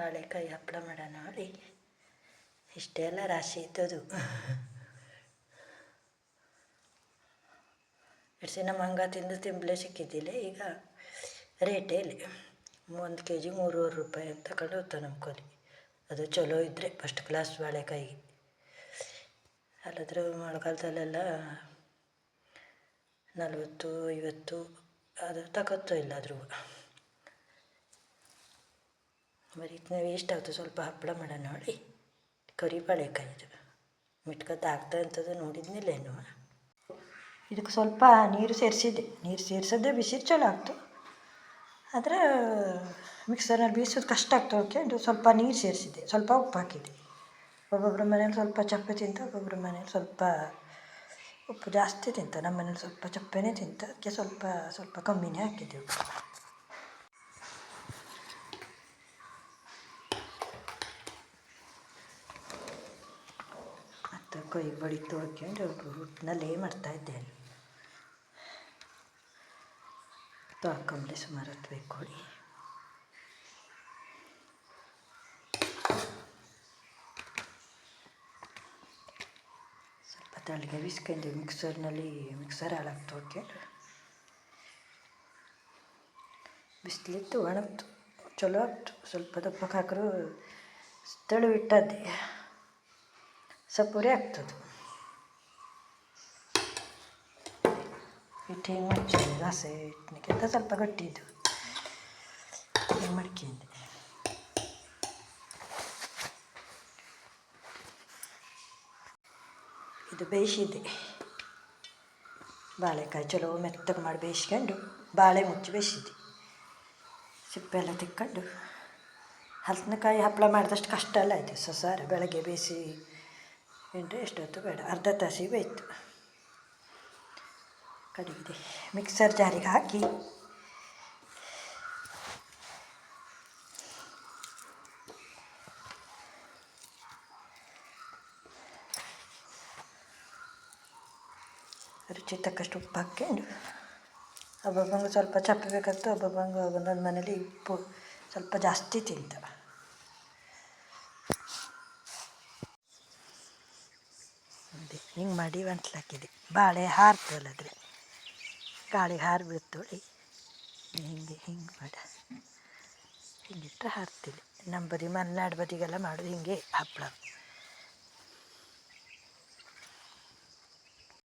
ಬಾಳೆಕಾಯಿ ಹಪ್ಪಳ ಮಾಡೋಣ ನೋಡಿ ಇಷ್ಟೇ ಎಲ್ಲ ರಾಶಿ ಇದ್ದದು ಇಡ್ಸಿ ನಮ್ಮ ಹಂಗ ತಿಂದು ತಿಂಬಲೇ ಸಿಕ್ಕಿದ್ದಿಲ್ಲ, ಈಗ ರೇಟೇ ಇಲ್ಲಿ. ಒಂದು ಕೆ ಜಿ ಮೂರುವರೆ ರೂಪಾಯಿ ಅಂತ ತಗೊಂಡು ಹೋಗ್ತಾವೆ ಅದು ಚಲೋ ಇದ್ದರೆ ಫಸ್ಟ್ ಕ್ಲಾಸ್ ಬಾಳೆಕಾಯಿ ಅಲ್ಲದ್ರೆ ಮಳೆಗಾಲದಲ್ಲೆಲ್ಲ ನಲವತ್ತು, ಐವತ್ತು ಅದು ತಗೊತ್ತೋ ಇಲ್ಲ ಆದರೂ ಬರೀ ನಾವು ವೇಸ್ಟ್ ಆಗ್ತದೆ ಸ್ವಲ್ಪ ಹಪ್ಪಳ ಮಾಡ ನೋಡಿ. ಕರಿಬಾಳೆಕಾಯಿ ಇದು ಮಿಟ್ಕತ್ತ ಆಗ್ತಾ ಅಂತದ್ದು ನೋಡಿದ್ನಿಲ್ಲೇನು ಇದಕ್ಕೆ ಸ್ವಲ್ಪ ನೀರು ಸೇರಿಸಿದ್ದೆ. ನೀರು ಸೇರಿಸೋದೇ ಬಿಸಿ ಚಲೋ ಆಗ್ತು. ಆದರೆ ಮಿಕ್ಸರ್ನಲ್ಲಿ ಬೀಸೋದು ಕಷ್ಟ ಆಗ್ತೋಕೆ ಓಕೆ ಸ್ವಲ್ಪ ನೀರು ಸೇರಿಸಿದ್ದೆ. ಸ್ವಲ್ಪ ಉಪ್ಪು ಹಾಕಿದ್ದೆ. ಒಬ್ಬೊಬ್ಬರ ಮನೇಲಿ ಸ್ವಲ್ಪ ಚಪ್ಪೆ ತಿಂತ ಒಬ್ಬೊಬ್ಬರ ಮನೇಲಿ ಸ್ವಲ್ಪ ಉಪ್ಪು ಜಾಸ್ತಿ ತಿಂತ. ನಮ್ಮ ಮನೇಲಿ ಸ್ವಲ್ಪ ಚಪ್ಪೆನೇ ತಿಂತ. ಅದಕ್ಕೆ ಸ್ವಲ್ಪ ಸ್ವಲ್ಪ ಕಮ್ಮಿನೇ ಹಾಕಿದ್ದೆವು ಮತ್ತು ಕೈ ಬಡಿ ತೊಳ್ಕೊಂಡು ಹಿಟ್ಟಿನಲ್ಲೇ ಮಾಡ್ತಾಯಿದ್ದೆ ತೊಳ್ಕೊಂಬ್ಲಿ ಸುಮಾರು ಹೊತ್ತು ಬೇಕು ಕೊಡಿ ಸ್ವಲ್ಪ ತಳಿಗೆ ಬಿಸ್ಕೊಂಡು ಮಿಕ್ಸರ್ನಲ್ಲಿ ಮಿಕ್ಸರ್ ಹಾಳಾಗಿ ತೊಳ್ಕೊಂಡು ಬಿಸಿಲಿತ್ತು ಒಣಗ್ತು, ಚಲೋ ಆಗ್ತು. ಸ್ವಲ್ಪ ದಪ್ಪಕ್ಕೆ ಹಾಕಿದ್ರು ತೆಳು ಇಟ್ಟದ್ದೆ. ಸಪುರಿ ಆಗ್ತದೆ ಹಿಟ್ಟು ಹಿಂಗೆ ಮಾಡ್ಕೊಂಡು ದೋಸೆ ಹಿಟ್ಟಿನಕ್ಕಿಂತ ಸ್ವಲ್ಪ ಗಟ್ಟಿ ಇದ್ದು ಹಿಂಗೆ ಮಾಡ್ಕೊಂಡೆ ಇದು ಬೇಯಿಸಿದ್ದೆ ಬಾಳೆಕಾಯಿ ಚಲೋ ಮೆತ್ತಗೆ ಮಾಡಿ ಬೇಯಿಸ್ಕೊಂಡು ಬಾಳೆ ಮುಚ್ಚಿ ಬೇಯಿಸಿದ್ದೆ ಸಿಪ್ಪೆ ಎಲ್ಲ ತಿಕ್ಕೊಂಡು ಹಲಸಿನಕಾಯಿ ಹಪ್ಪಳ ಮಾಡಿದಷ್ಟು ಕಷ್ಟ ಅಲ್ಲ ಆಯಿತು ಸಸಾರ ಬೆಳಗ್ಗೆ ಬೇಯಿಸಿ ಎಂಟು ಎಷ್ಟೊತ್ತು ಬೇಡ ಅರ್ಧ ತಾಸಿಗೆ ಬೇಯ್ತು ಕಡಿಗಿದೆ ಮಿಕ್ಸರ್ ಜಾರಿಗೆ ಹಾಕಿ ರುಚಿ ತಕ್ಕಷ್ಟು ಉಪ್ಪು ಹಾಕ್ಕೊಂಡು ಒಬ್ಬೊಬ್ಬಂಗೆ ಸ್ವಲ್ಪ ಚಪ್ಪೆ ಬೇಕಾಗ್ತದೆ ಒಬ್ಬೊಬ್ಬಂಗೆ ಒಂದೊಂದು ಮನೇಲಿ ಉಪ್ಪು ಸ್ವಲ್ಪ ಜಾಸ್ತಿ ತಿಂತ ಅದೇ ಹಿಂಗೆ ಮಾಡಿ ಒಂಟ್ಲಾಕಿದೆ ಬಾಳೆ ಹಾರ್ತಲ್ಲದ್ರೆ ಗಾಳಿಗೆ ಹಾರು ಬೀಳ್ತೋಳಿ ಹಿಂಗೆ ಹಿಂಗೆ ಮಾಡ. ಹಿಂಗಿಟ್ಟರೆ ಹಾರ್ತಿಲ್ಲ ನಮ್ಮ ಬದಿ ಮಲೆನಾಡು ಬದಿಗೆಲ್ಲ ಮಾಡೋದು ಹಿಂಗೆ ಹಪ್ಪಳ.